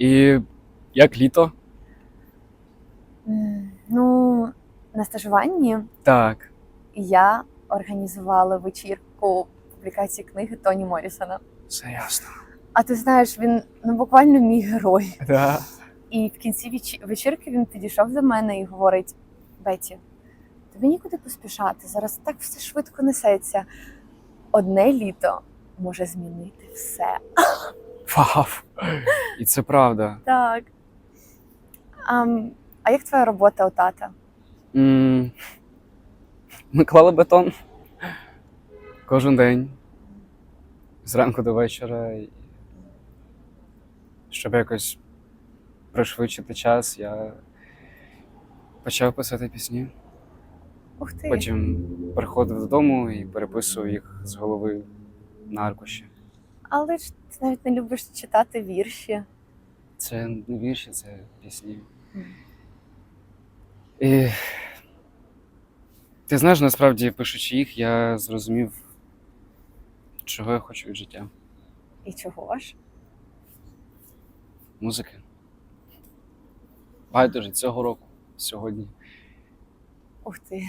І як літо? Ну, на стажуванні Так. я організувала вечірку публікації книги Тоні Морісона. Все ясно. А ти знаєш, він ну буквально мій герой. Да. І в кінці вечі- вечірки він підійшов до мене і говорить: Беті, тобі нікуди поспішати. Зараз так все швидко несеться. Одне літо може змінити все. Вау. І це правда. Так. А, а як твоя робота у тата? М, Ми клали бетон кожен день. Зранку до вечора. І Щоб якось пришвидшити час, я почав писати пісні. Ух ти. Потім приходив додому і переписував їх з голови на аркуші. Але ж ти навіть не любиш читати вірші. Це не вірші, це пісні. Мгм. І ти знаєш, насправді, пишучи їх, я зрозумів, чого я хочу від життя. І чого ж? Музики. Байдуже цього року, сьогодні. Ух ти.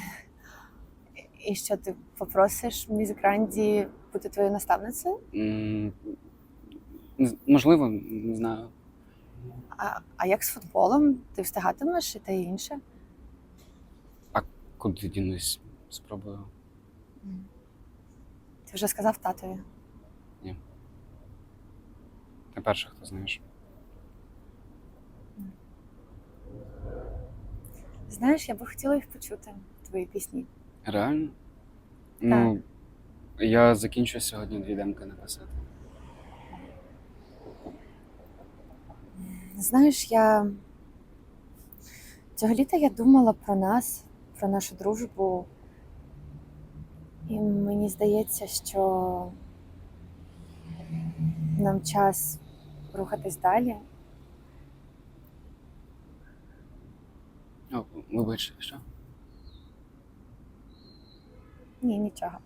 І що ти попросиш Мізик Ранді бути твоєю наставницею? М, Можливо, не знаю. А, а як з футболом? Ти встигатимеш і те і інше? Куди дінусь? Спробую. Ти вже сказав татові. Ти перший, хто знаєш. Знаєш, я би хотіла їх почути, твої пісні. Реально? Ну, я закінчу сьогодні дві демки написати. Знаєш, я цього літа я думала про нас, про нашу дружбу. І мені здається, що нам час рухатись далі. О, вибач, що? 捏捏就好。